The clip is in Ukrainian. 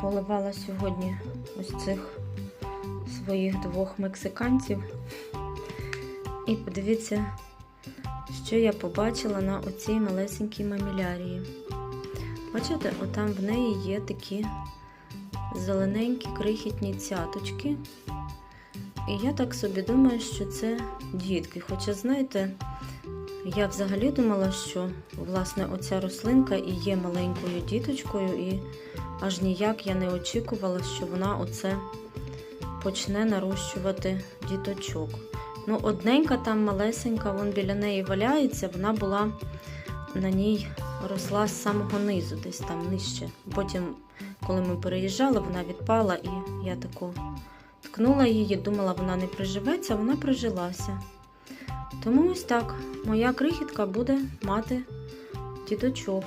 Поливала сьогодні ось цих своїх двох мексиканців. І подивіться, що я побачила на оцій малесенькій мамілярії. Бачите, отам в неї є такі зелененькі крихітні цяточки. І я так собі думаю, що це дітки. Хоча, знаєте, я взагалі думала, що власне оця рослинка і є маленькою діточкою, і аж ніяк я не очікувала, що вона оце почне нарощувати діточок. Ну, одненька там малесенька, вон біля неї валяється, вона була на ній росла з самого низу, десь там нижче. Потім, коли ми переїжджали, вона відпала, і я таку ткнула її, думала, вона не приживеться, вона прижилася. Тому ось так, моя крихітка буде мати діточок.